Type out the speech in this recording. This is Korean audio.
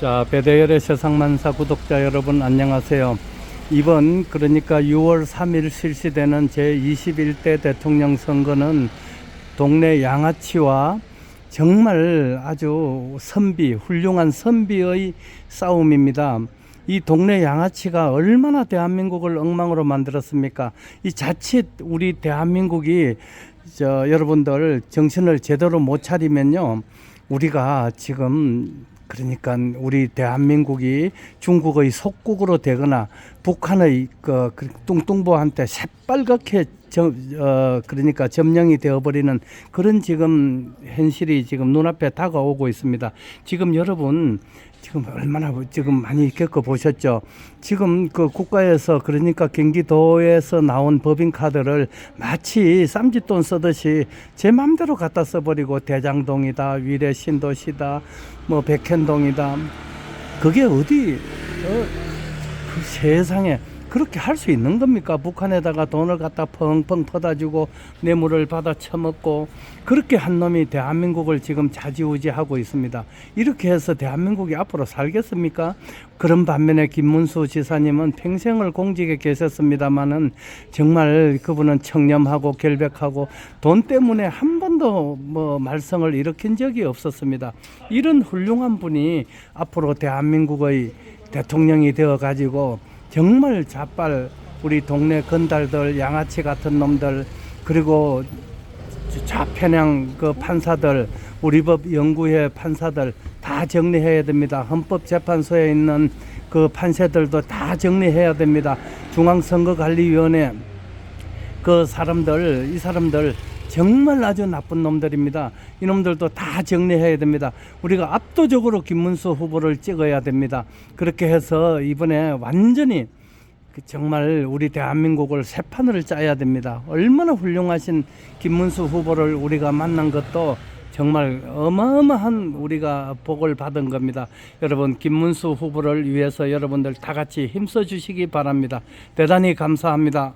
자, 배대열의 세상만사 구독자 여러분 안녕하세요. 이번 그러니까 6월 3일 실시되는 제21대 대통령 선거는 동네 양아치와 정말 아주 선비, 훌륭한 선비의 싸움입니다. 이 동네 양아치가 얼마나 대한민국을 엉망으로 만들었습니까? 이 자칫 우리 대한민국이 저 여러분들 정신을 제대로 못 차리면요. 우리가 지금 그러니까 우리 대한민국이 중국의 속국으로 되거나 북한의 그그 뚱뚱보한테 새빨갛게 저, 어, 그러니까 점령이 되어버리는 그런 지금 현실이 지금 눈앞에 다가오고 있습니다. 지금 여러분 지금 얼마나 지금 많이 겪어 보셨죠? 지금 그 국가에서 그러니까 경기도에서 나온 법인카드를 마치 쌈짓돈 쓰듯이 제 맘대로 갖다 써버리고 대장동이다, 위례 신도시다, 뭐 백현동이다. 그게 어디 어, 그 세상에 그렇게 할 수 있는 겁니까? 북한에다가 돈을 갖다 펑펑 퍼다주고 뇌물을 받아 처먹고 그렇게 한 놈이 대한민국을 지금 자지우지하고 있습니다. 이렇게 해서 대한민국이 앞으로 살겠습니까? 그런 반면에 김문수 지사님은 평생을 공직에 계셨습니다마는 정말 그분은 청렴하고 결백하고 돈 때문에 한 번도 뭐 말썽을 일으킨 적이 없었습니다. 이런 훌륭한 분이 앞으로 대한민국의 대통령이 되어 가지고 정말 자빨 우리 동네 건달들 양아치 같은 놈들 그리고 좌편향 그 판사들 우리 법 연구회 판사들 다 정리해야 됩니다. 헌법재판소에 있는 그 판사들도 다 정리해야 됩니다. 중앙선거관리위원회 그 사람들 이 사람들 정말 아주 나쁜 놈들입니다. 이놈들도 다 정리해야 됩니다. 우리가 압도적으로 김문수 후보를 찍어야 됩니다. 그렇게 해서 이번에 완전히 그 정말 우리 대한민국을 새 판을 짜야 됩니다. 얼마나 훌륭하신 김문수 후보를 우리가 만난 것도 정말 어마어마한 우리가 복을 받은 겁니다. 여러분 김문수 후보를 위해서 여러분들 다 같이 힘써 주시기 바랍니다. 대단히 감사합니다.